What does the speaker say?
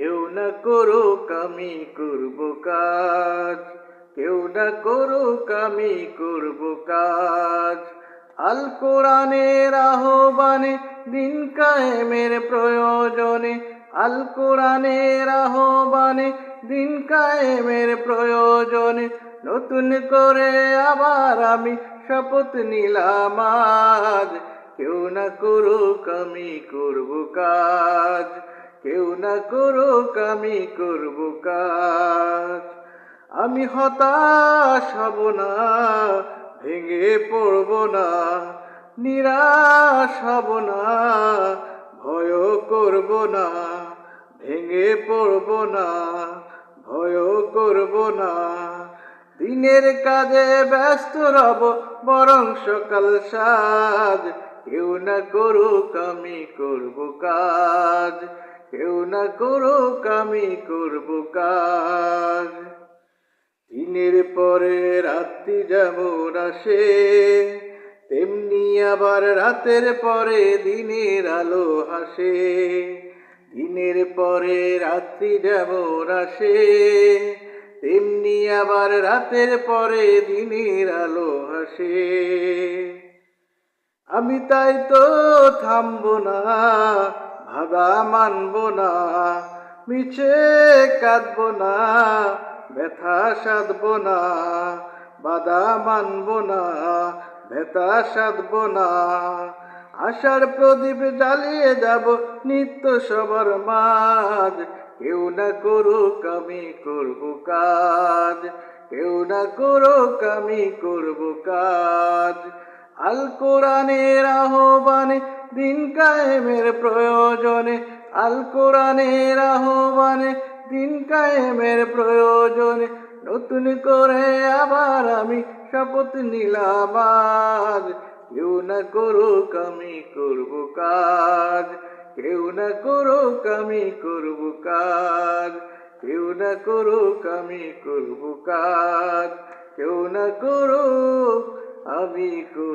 কেউ না করুক আমি করব কাজ, কেউ না করুক আমি করব কাজ। আল কোরআনের আহ্বানে দিন কায়েমের প্রয়োজনে, আল কোরআনের আহ্বানে দিন কায়েমের প্রয়োজনে, নতুন করে আবার আমি শপথ নিলাম কেউ না করুক আমি করব কাজ। কেউ না করুক, আমি করব কাজ। আমি হতাশ হব না, ভেঙে পড়ব না, নিরাশ হব না ভয় করব না, ভেঙে পড়ব না ভয় করব না। দিনের কাজে ব্যস্ত রব, বরং সকাল সাজ। কেউ না করুক, আমি করব কাজ। না করুক, আমি করব কাজ। দিনের পরে রাত্রি যেমন আসে, তেমনি আবার রাতের পরে দিনের আলো হাসে দিনের পরে রাত্রি যেমন আসে, তেমনি আবার রাতের পরে দিনের আলো হাসে আমি তাই তো থামবো না ভাগা মানবো না, মিছে কাঁদবো না, ব্যথা সাধবো না, বাধা মানবো না, ব্যথা সাধবো না। আশার প্রদীপ জ্বালিয়ে যাব নিত্য সবার মাঝ। কেউ না করুক আমি করব কাজ, কেউ না করুক আমি করব কাজ। আল কোরআনের আহ্বানে দিন কায়েমের প্রয়োজনে, আল কোরআনের আহ্বানে দিন কায়েমের প্রয়োজনে, নতুন করে আবার আমি শপথ নিলাম কেউ না করুক আমি করব কাজ, কেউ না করুক আমি করব কাজ, কেউ না করুক আমি করব কাজ, কেউ না করুক আমি করব